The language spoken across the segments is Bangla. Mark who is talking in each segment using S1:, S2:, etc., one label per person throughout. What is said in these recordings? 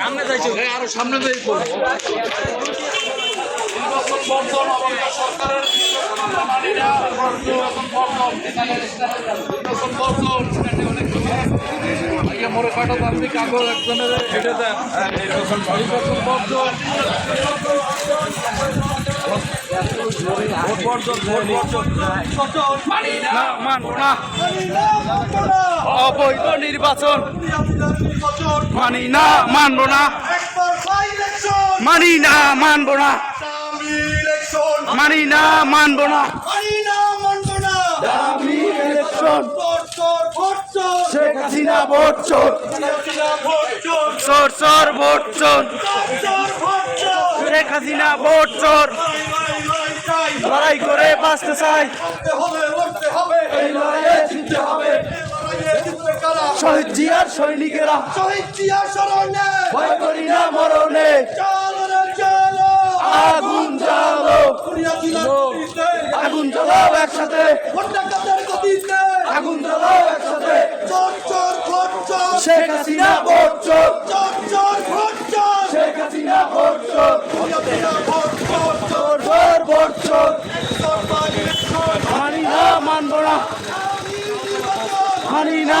S1: সামনে যাইছো আরও সামনে যাই মোরে কাটা আপনি কাগজ একজনের এটা দেন নির্বাচন বর্জন অবৈধ নির্বাচন মানি না মানবো না। মানি না, মানবো না। মানি না, মানবো না। শেখ হাসিনা ভোট চোর ভোট চোর। শেখ হাসিনা ভোট চোর। লড়াই। করে বাঁচতে চাই। এই লড়াইয়ে জিততে হবে। শহীদ জিয়ার সৈনিকেরা। ভয় করি না মরণে। আগুন জ্বালো আগুন জ্বালাও একসাথে। আগুন জ্বালাও একসাথে। শেখ হাসিনা ভোট চোর। শেখ হাসিনা ভোট চোর। চোর চোর ভোট চোর মানি না মানবো না মানি না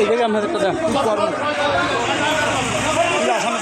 S1: এই জায়গায় আপনাদের একটা কর্ম আসাম